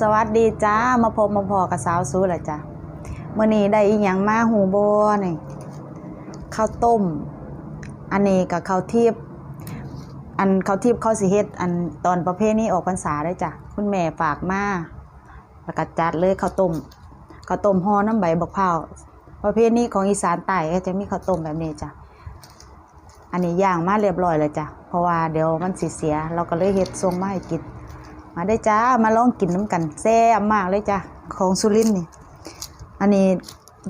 สวัสดีจ้ามาพบมาพอกับสาวซูแหละจ้ะมื่อนี้ได้อีหยังมาหูโบนี่ข้าวต้ม อันนี้กับข้าวทิพย์อันข้าวทิพย์ข้าวสิเฮ็ดอันตอนประเภทนี้ออกพรรษาได้จ้ะคุณแม่ฝากมาแล้วก็จัดเลยข้าวต้มข้าวต้มห่อน้ำใบบักพร้าประเภทนี้ของอีสานใต้ก็จะมีข้าวต้มแบบนี้จ้ะอันนี้ย่างมาเรียบร้อยเลยจ้ะเพราะว่าเดี๋ยวมันสิเสีย เราก็เลยเฮ็ดทรงมาให้กิน มาได้จ้ามาลองกินน้ำกันแซ่บมากเลยจ้ะของสุรินนี่ อันนี้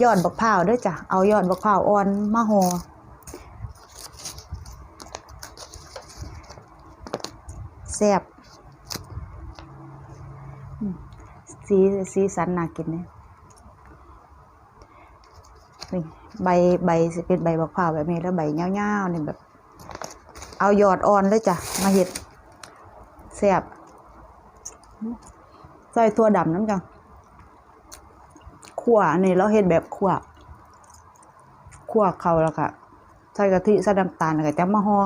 ยอดบักพร้าวด้วยจ้ะเอายอดบักพร้าวอ่อนมาห่อแซ่บสีสีสันน่ากินเนี่ยใบใบสิเป็นใบบักพร้าวแบบนี้แล้วใบเงาวๆนี่แบบ เอายอดอ่อนเลยจ้ะมาเห็ดแซ่บ ใส่ถั่วดำน้ำจังขั่วอันนี้เราเห็ดแบบขั่วขั่วเขาแล้วก็ใส่กะทิใส่น้ำตาลแล้วก็จะมาห่อ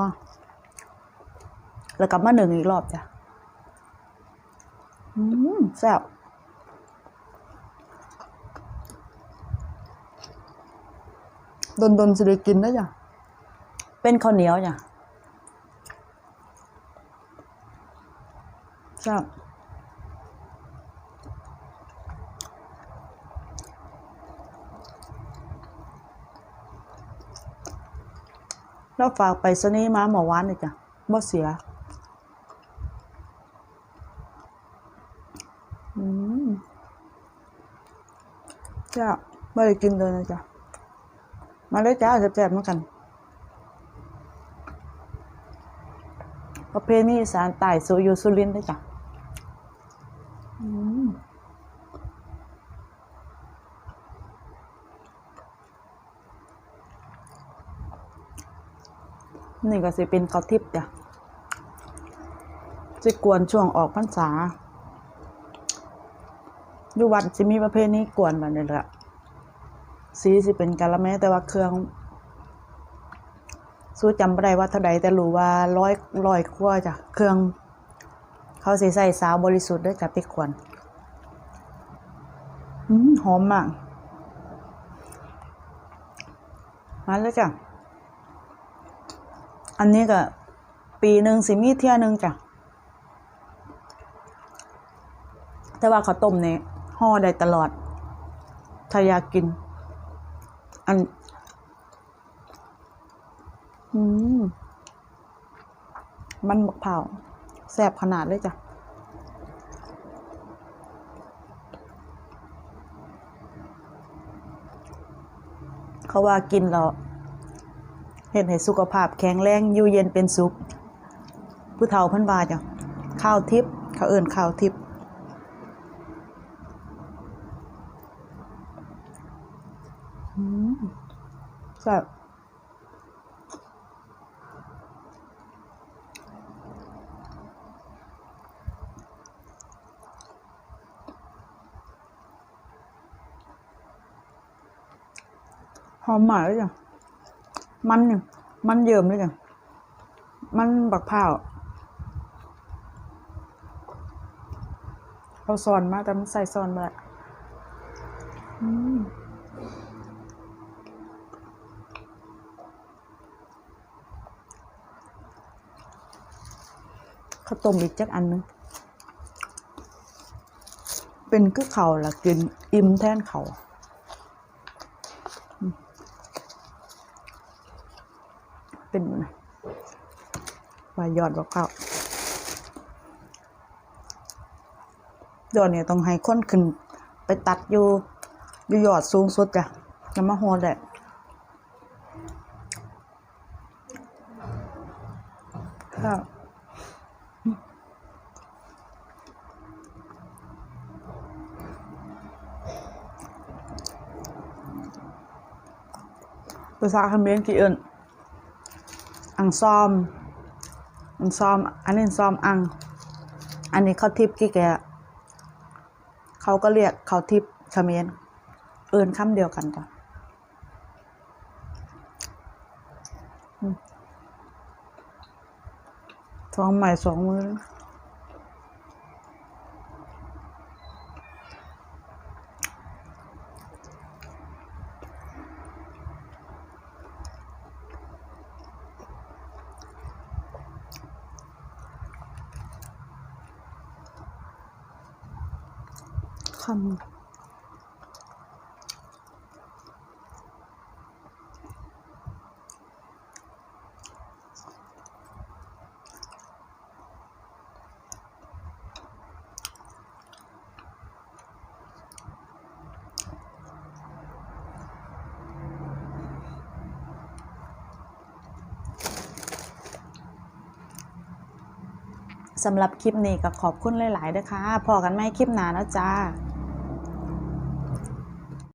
แล้วก็มาหนึ่งอีกรอบจ้ะอืมแซ่บดนดนๆสิได้กินได้จ้ะ เป็นข้าวเหนียวจ้ะแซ่ แล้วฝากไปสนีมาหมอวานเลยจ้ะบ่เสีย อืมจ้าไม่ได้กินเลยนะจ้ะมาเลยจ้าแซ่บๆเหมือนกัน ประเพณีสารใต้สุยูสุรินทร์เลยจ้ะอืม นี่ก็สิเป็นข้าวทิพย์จ้ะจะกวนช่วงออกพรรษาอยู่วัดจะมีประเภทนี้กวนแบบนี้แหละสีสิเป็นกะละแม้แต่ว่าเครื่องสู้จำไม่ได้ว่าเท่าใดแต่รู้ว่าร้อยร้อยกว่าจ้ะเครื่อง เขาใสิใส่สาวบริสุทธิ์ด้วยจ้ะไปกวนอืมหอมมาก มาแล้วจ้ะ อันนี้ก็ปีหนึ่งสิมีเที่ยหนึ่งจ้ะ แต่ว่าข้าวต้มเนี่ยห่อได้ตลอด ถ้าอยากกิน อัน อืม มันบักเผาวแซบขนาดเลยจ้ะเขาว่ากินแล้ว เห็นให้สุขภาพแข็งแรงอยู่เย็นเป็นสุข ผู้เฒ่าพันบาจ้ะข้าวทิพย์เขาเอิ่นข้าวทิพย์อืมแซ่บหอม มันเนี่ยมันเยิมเลยจ้ะมันบักพร้าวเอาซอนมาแต่มันใส่ซอนมาละอืมข้าวต้มอีกจักอันหนึง เป็นคือเขาละกินอิ่มแทนเขาวอืม เป็นไงว่ายอดบักพร้ายอดเนี่ยต้องให้ค้นขึ้น ไปตัดอยู่อยู่ยอดสูงสุดจ้ะจะมาโหอได้ครับภาษาเขมรกี่เอิน อังซอม อังซอม อันนี้ซอมอัง อันนี้เขาทิพกี่แกเขาก็เรียกเขาทิพเขมรเอินคำเดียวกันจ้ะอืมสองใหม่สองมือ สำหรับคลิปนี้ก็ขอบคุณหลายๆด้อค่ะพอกันไม่คลิปหน้าแล้วจ้า